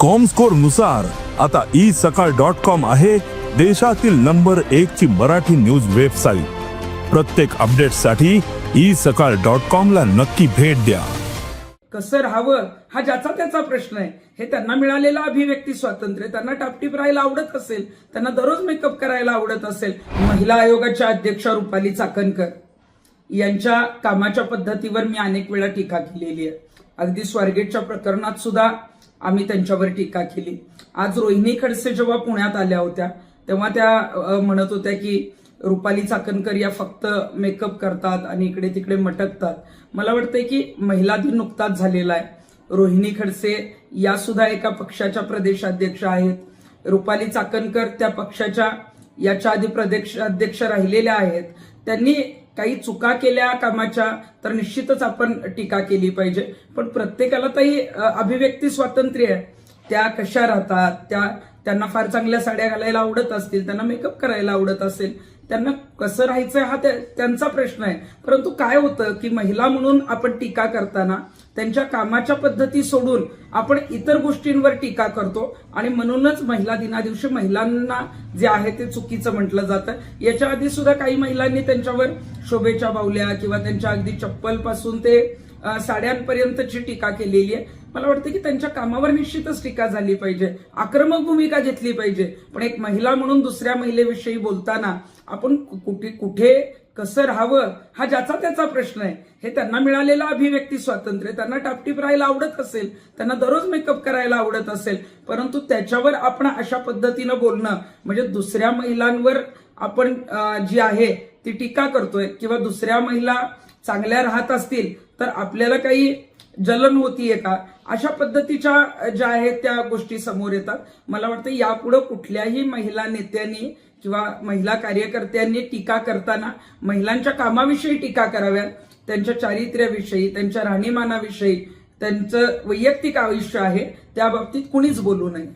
कॉमस्कोरनुसार आता E Sakal dot com आहे देशातील नंबर एक ची मराठी न्यूज वेबसाईट प्रत्येक अपडेटसाठी ई सकाळ डॉट कॉम ला नक्की भेट द्या. कसं राहावं हा ज्याचा त्याचा प्रश्न आहे. हे त्यांना मिळालेलं अभिव्यक्ती स्वातंत्र्य त्यांना टापटीप राहायला आवडत असेल त्यांना दररोज मेकअप करायला आवडत असेल महिला आयोगाच्या अध्यक्षा रुपाली चाकणकर यांच्या कामाच्या पद्धतीवर मी अनेक वेळा टीका केलेली आहे. अगदी स्वारगेटच्या प्रकरणात सुद्धा आम्ही त्यांच्यावर टीका केली. आज रोहिणी खडसे जेव्हा पुण्यात आल्या होत्या तेव्हा त्या म्हणत होत्या की रुपाली चाकणकर या फक्त मेकअप करतात आणि इकडे तिकडे मटकतात. मला वाटतंय की महिला दिन नुकताच झालेला आहे. रोहिणी खडसे या सुद्धा एका पक्षाच्या प्रदेशाध्यक्ष आहेत. रुपाली चाकणकर त्या पक्षाच्या याच्या आधी प्रदेशाध्यक्ष राहिलेल्या आहेत. त्यांनी काही चुका केल्या कामाच्या तर निश्चितच आपण टीका केली पाहिजे. पण प्रत्येकाला काही अभिव्यक्ती स्वातंत्र्य आहे. त्या कशा राहतात त्या त्यांना फार चांगल्या साड्या घालायला आवडत असतील त्यांना मेकअप करायला आवडत असेल त्यांना कसं राहायचं हा त्यांचा प्रश्न आहे. परंतु काय होतं की महिला म्हणून आपण टीका करताना त्यांच्या कामाच्या पद्धती सोडून आपण इतर गोष्टींवर टीका करतो आणि म्हणूनच महिला दिना दिवशी महिलांना जे आहे ते चुकीचं म्हटलं जातं. याच्या आधी सुद्धा काही महिलांनी त्यांच्यावर शोभेच्या बावल्या किंवा त्यांच्या अगदी चप्पलपासून ते साड्यांपर्यंतची टीका केलेली आहे. मला वाटतं की त्यांच्या कामावर निश्चितच टीका झाली पाहिजे. आक्रमक भूमिका घेतली पाहिजे. पण एक महिला म्हणून दुसऱ्या महिलेविषयी बोलताना आपण कुठे कुठे कसं राहावं हा ज्याचा त्याचा प्रश्न आहे. हे त्यांना मिळालेलं अभिव्यक्ती स्वातंत्र्य त्यांना टापटीप राहायला आवडत असेल त्यांना दररोज मेकअप करायला आवडत असेल परंतु त्याच्यावर आपण अशा पद्धतीनं बोलणं म्हणजे दुसऱ्या महिलांवर आपण जी आहे ती टीका करतोय किंवा दुसऱ्या महिला चांगल्या राहत असतील तर आपल्याला काही जलन होतीये का? अशा पद्धतीच्या ज्या आहेत त्या गोष्टी समोर येतात. मला वाटतं यापुढे कुठल्याही महिला नेत्यांनी किंवा महिला कार्यकर्त्यांनी टीका करताना महिलांच्या कामाविषयी टीका कराव्यात. त्यांच्या चारित्र्याविषयी त्यांच्या राहणीमानाविषयी त्यांचं वैयक्तिक आयुष्य आहे त्या बाबतीत कुणीच बोलू नये.